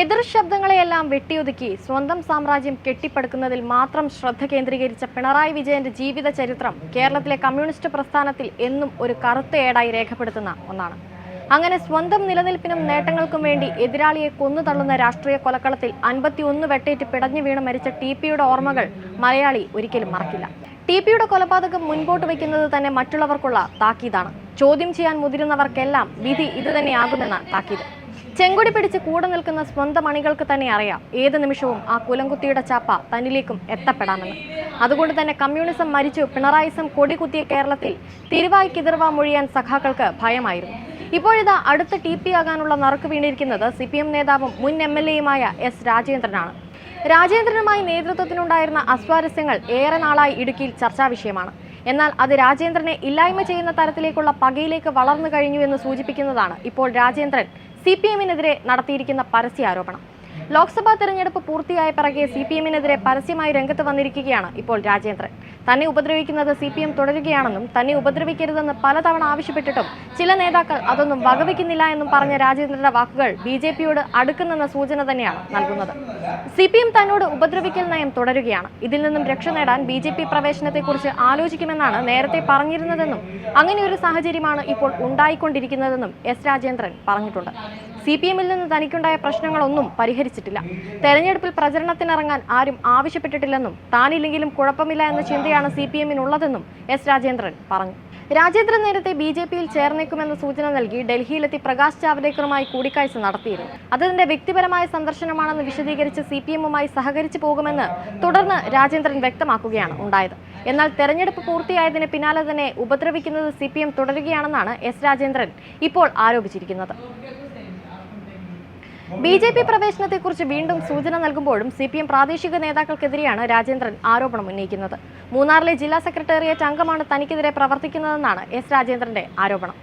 എതിർ ശബ്ദങ്ങളെയെല്ലാം വെട്ടിയൊതുക്കി സ്വന്തം സാമ്രാജ്യം കെട്ടിപ്പടുക്കുന്നതിൽ മാത്രം ശ്രദ്ധ കേന്ദ്രീകരിച്ച പിണറായി വിജയന്റെ ജീവിത ചരിത്രം കേരളത്തിലെ കമ്മ്യൂണിസ്റ്റ് പ്രസ്ഥാനത്തിൽ എന്നും ഒരു കറുത്ത ഏടായി രേഖപ്പെടുത്തുന്ന ഒന്നാണ്. അങ്ങനെ സ്വന്തം നിലനിൽപ്പിനും നേട്ടങ്ങൾക്കും വേണ്ടി എതിരാളിയെ കൊന്നു തള്ളുന്ന രാഷ്ട്രീയ കൊലക്കളത്തിൽ അൻപത്തിയൊന്ന് വെട്ടേറ്റ് പിടഞ്ഞു വീണ് മരിച്ച ടി പിയുടെ ഓർമ്മകൾ മലയാളി ഒരിക്കലും മറക്കില്ല. ടി പിയുടെ കൊലപാതകം മുൻപോട്ട് വയ്ക്കുന്നത് തന്നെ മറ്റുള്ളവർക്കുള്ള താക്കീതാണ്. ചോദ്യം ചെയ്യാൻ മുതിരുന്നവർക്കെല്ലാം വിധി ഇതുതന്നെയാകുമെന്ന താക്കീത്. ചെങ്കൊടി പിടിച്ച് കൂടെ നിൽക്കുന്ന സ്വന്തം അണികൾക്ക് തന്നെ അറിയാം. ഏത് നിമിഷവും ആ കുലംകുത്തിയുടെ ചാപ്പ തന്നിലേക്കും എത്തപ്പെടാമെന്ന്. അതുകൊണ്ട് തന്നെ കമ്മ്യൂണിസം മരിച്ചു പിണറായിസം കൊടികുത്തിയ കേരളത്തിൽ തിരുവായി കിതിർവ മൊഴിയാൻ സഖാക്കൾക്ക് ഭയമായിരുന്നു. ഇപ്പോഴിതാ അടുത്ത ടി പി ആകാനുള്ള നറുക്ക് വീണിരിക്കുന്നത് സി പി എം നേതാവും മുൻ എം എൽ എയുമായ എസ് രാജേന്ദ്രനാണ്. രാജേന്ദ്രനുമായി നേതൃത്വത്തിനുണ്ടായിരുന്ന അസ്വാരസ്യങ്ങൾ ഏറെ നാളായി ഇടുക്കിയിൽ ചർച്ചാ വിഷയമാണ്. എന്നാൽ അത് രാജേന്ദ്രനെ ഇല്ലായ്മ ചെയ്യുന്ന തരത്തിലേക്കുള്ള പകയിലേക്ക് വളർന്നു കഴിഞ്ഞു എന്ന് സൂചിപ്പിക്കുന്നതാണ് ഇപ്പോൾ രാജേന്ദ്രൻ സി പി എമ്മിനെതിരെ നടത്തിയിരിക്കുന്ന പരസ്യാരോപണം ലോക്സഭാ തെരഞ്ഞെടുപ്പ് പൂർത്തിയായ പിറകെ സി പി എമ്മിനെതിരെ പരസ്യമായി രംഗത്ത് വന്നിരിക്കുകയാണ് ഇപ്പോൾ രാജേന്ദ്രൻ. തന്നെ ഉപദ്രവിക്കുന്നത് സി പി എം തുടരുകയാണെന്നും തന്നെ ഉപദ്രവിക്കരുതെന്ന് പലതവണ ആവശ്യപ്പെട്ടിട്ടും ചില നേതാക്കൾ അതൊന്നും വകവയ്ക്കുന്നില്ല എന്നും പറഞ്ഞ രാജേന്ദ്രന്റെ വാക്കുകൾ ബി ജെ പിയോട് അടുക്കുന്നെന്ന സൂചന തന്നെയാണ് നൽകുന്നത്. സി പി എം തന്നോട് ഉപദ്രവിക്കൽ നയം തുടരുകയാണ്. ഇതിൽ നിന്നും രക്ഷ നേടാൻ ബി ജെ പി പ്രവേശനത്തെക്കുറിച്ച് ആലോചിക്കുമെന്നാണ് നേരത്തെ പറഞ്ഞിരുന്നതെന്നും അങ്ങനെ ഒരു സാഹചര്യമാണ് ഇപ്പോൾ ഉണ്ടായിക്കൊണ്ടിരിക്കുന്നതെന്നും എസ് രാജേന്ദ്രൻ പറഞ്ഞിട്ടുണ്ട്. സി പി എമ്മിൽ നിന്ന് തനിക്കുണ്ടായ പ്രശ്നങ്ങളൊന്നും പരിഹരിച്ചിട്ടില്ല. തെരഞ്ഞെടുപ്പിൽ പ്രചരണത്തിനിറങ്ങാൻ ആരും ആവശ്യപ്പെട്ടിട്ടില്ലെന്നും താനില്ലെങ്കിലും കുഴപ്പമില്ല എന്ന ചിന്തയാണ് സി പി എമ്മിനുള്ളതെന്നും എസ് രാജേന്ദ്രൻ പറഞ്ഞു. രാജേന്ദ്രൻ നേരത്തെ ബി ജെ പിയിൽ ചേർന്നേക്കുമെന്ന സൂചന നൽകി ഡൽഹിയിലെത്തി പ്രകാശ് ജാവ്ദേക്കറുമായി കൂടിക്കാഴ്ച നടത്തിയിരുന്നു. അതതിന്റെ വ്യക്തിപരമായ സന്ദർശനമാണെന്ന് വിശദീകരിച്ച് സി പി എമ്മുമായി സഹകരിച്ചു പോകുമെന്ന് തുടർന്ന് രാജേന്ദ്രൻ വ്യക്തമാക്കുകയാണ് ഉണ്ടായത്. എന്നാൽ തെരഞ്ഞെടുപ്പ് പൂർത്തിയായതിന് പിന്നാലെ തന്നെ ഉപദ്രവിക്കുന്നത് സി തുടരുകയാണെന്നാണ് എസ് രാജേന്ദ്രൻ ഇപ്പോൾ ആരോപിച്ചിരിക്കുന്നത്. ബി ജെ പി പ്രവേശനത്തെക്കുറിച്ച് വീണ്ടും സൂചന നൽകുമ്പോഴും സി പി എം പ്രാദേശിക നേതാക്കൾക്കെതിരെയാണ് രാജേന്ദ്രൻ ആരോപണം ഉന്നയിക്കുന്നത്. മൂന്നാറിലെ ജില്ലാ സെക്രട്ടേറിയറ്റ് അംഗമാണ് തനിക്കെതിരെ പ്രവർത്തിക്കുന്നതെന്നാണ് എസ് രാജേന്ദ്രന്റെ ആരോപണം.